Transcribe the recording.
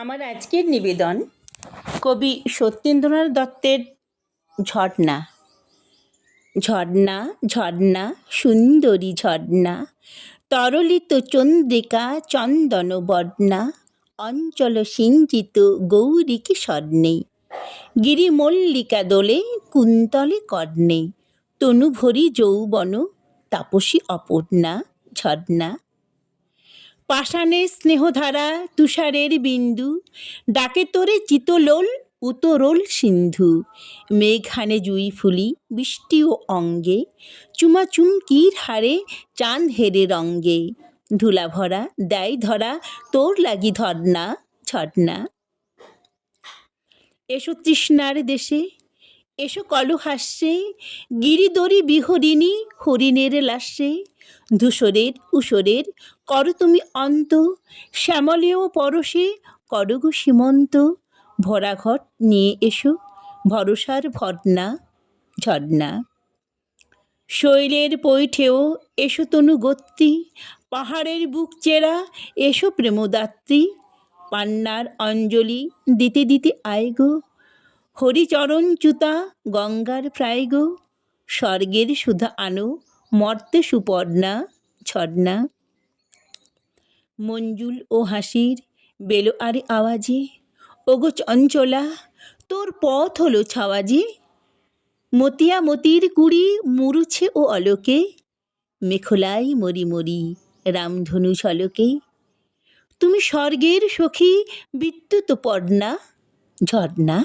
আমার আজকের নিবেদন কবি সত্যেন্দ্রনাথ দত্তের ঝর্ণা। ঝর্ণা ঝর্ণা, সুন্দরী ঝর্ণা, তরলিত চন্দ্রিকা চন্দন বর্ণা, অঞ্চল সিঞ্চিত গৌরীকে স্বর্ণে, গিরিমল্লিকা দোলে কুন্তলে কর্ণে, তনুভরি যৌবন, তাপসী অপর্ণা ঝর্ণা পাষাণের স্নেহধারা তুষারের বিন্দু, ডাকে তোরে চিতলোল, উতরোল সিন্ধু। মেঘানে জুই ফুলি, বৃষ্টি ও অঙ্গে চুমা চুমকির হারে, চাঁদ হেরে রঙ্গে। ধুলা ভরা দেয় ধরা তোর লাগি ধর্না ঝর্ণা এসো তৃষ্ণার দেশে এসো কলু কলহাস্যে গিরিদরি বিহরিণী হরিণের লাস্যে ধূসরের, উসরের, কর তুমি অন্ত, শ্যামলেও পরশে করগু সীমন্ত। ভরা ঘট নিয়ে এসো, ভরসার ভর্ণা ঝর্ণা শৈলের পৈঠেও এসো তনু গত্রী, পাহাড়ের বুক চেরা এসো প্রেমদাত্রী। পান্নার অঞ্জলি দিতে দিতে আয় গো হরিচরণ চ্যুতা গঙ্গার প্রায় গো স্বর্গের সুধা আনো মর্তে সুপর্ণা ঝর্ণা মঞ্জুল ও হাসির বেলো আরে আওয়াজে, ওগো চঞ্চলা, তোর পথ হলো ছাওয়াজে। মতিয়া মতির কুড়ি মুরুছে ও অলোকে, মেখলাই মরি মরি রামধনু ঝলকে তুমি স্বর্গের সখী বিদ্যুৎ পর্ণা ঝর্ণা।